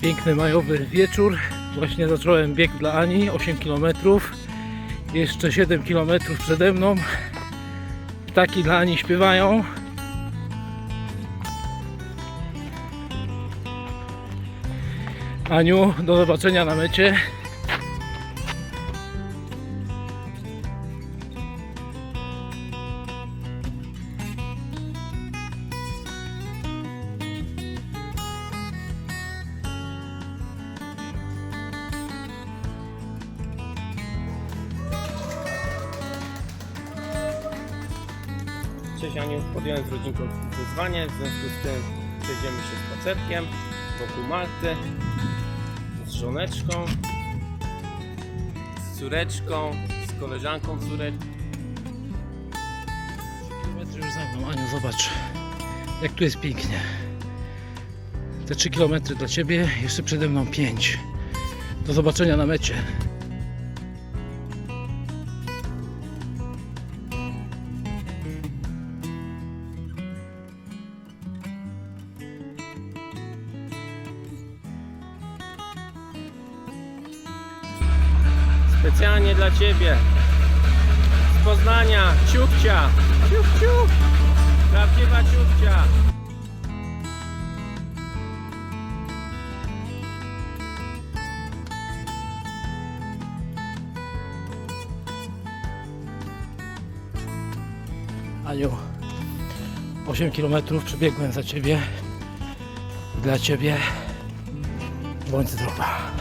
Piękny majowy wieczór. Właśnie zacząłem bieg dla Ani 8 km. Jeszcze 7 km przede mną. Ptaki dla Ani śpiewają. Aniu, do zobaczenia na mecie. Cześć Aniu, podjąłem z rodzinką wyzwanie, w związku z tym przejdziemy się spacerkiem wokół Malty z żoneczką, z córeczką, z koleżanką córeczką. Kilometry już za mną. Aniu, zobacz, jak tu jest pięknie. Te 3 km dla Ciebie, jeszcze przede mną 5. Do zobaczenia na mecie. Specjalnie dla Ciebie z Poznania, ciupcia, ciup ciup, prawdziwa ciupcia. Aniu, 8 km przebiegłem za Ciebie. Dla Ciebie. Bądź zdrowa.